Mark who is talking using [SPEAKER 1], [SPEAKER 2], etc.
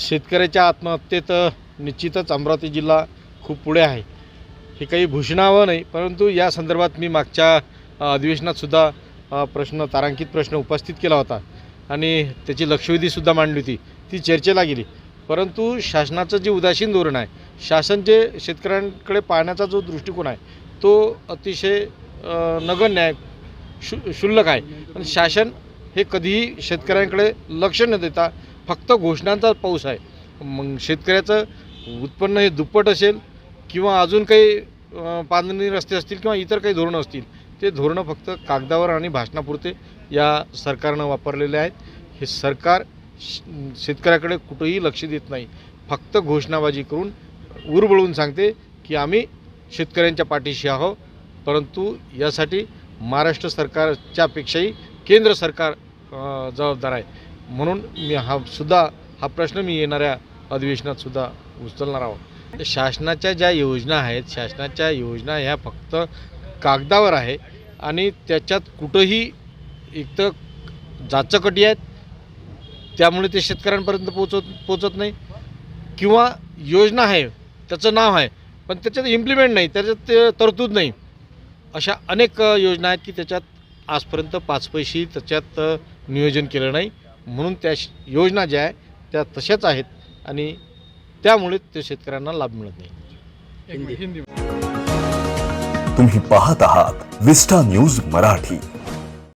[SPEAKER 1] शेतकऱ्याच्या आत्महत्येत निश्चितच अमरावती जिल्हा खूप पुढे आहे. हे काही भूषणावं नाही परंतु या संदर्भात मी मागच्या अधिवेशनातसुद्धा प्रश्न तारांकित प्रश्न उपस्थित केला होता आणि त्याची लक्षवेधीसुद्धा मांडली होती. ती चर्चेला गेली. परंतु शासनाचं जे उदासीन धोरण आहे शासन जे शेतकऱ्यांकडे पाहण्याचा जो दृष्टिकोन आहे तो अतिशय नगण्य आहे शु शुल्लक आहे. आणि शासन हे कधीही शेतकऱ्यांकडे लक्ष न देता फक्त घोषणांचा पाऊस आहे. मग शेतकऱ्याचं उत्पन्न हे दुप्पट असेल किंवा अजून काही पांदणी रस्ते असतील किंवा इतर काही धोरणं असतील ते धोरणं फक्त कागदावर आणि भाषणापुरते या सरकारनं वापरलेले आहेत. हे सरकार शेतकऱ्याकडे कुठंही लक्ष देत नाही. फक्त घोषणाबाजी करून उरबळून सांगते की आम्ही शेतकऱ्यांच्या पाठीशी आहो परंतु यासाठी महाराष्ट्र सरकारच्यापेक्षाही केंद्र सरकार जबाबदार आहे. म्हणून मी हा सुद्धा हा प्रश्न मी येणाऱ्या अधिवेशनात सुद्धा उचलणार आहोत. शासनाच्या ज्या योजना आहेत शासनाच्या योजना ह्या फक्त कागदावर आहे आणि त्याच्यात कुठंही एक तर जाचकटी आहेत त्यामुळे ते शेतकऱ्यांपर्यंत पोचत पोचत नाही. किंवा योजना आहे त्याचं नाव आहे पण त्याच्यात इम्प्लिमेंट नाही त्याच्यात ते तरतूद नाही. अशा अनेक योजना आहेत की त्याच्यात आजपर्यंत पाच पैसे त्याच्यात नियोजन केलं नाही. म्हणून त्या श- योजना ज्या आहे त्या तशाच आहेत आणि त्यामुळे ते शेतकऱ्यांना लाभ मिळत नाही.
[SPEAKER 2] तुम्ही पाहत आहात विस्टा न्यूज मराठी.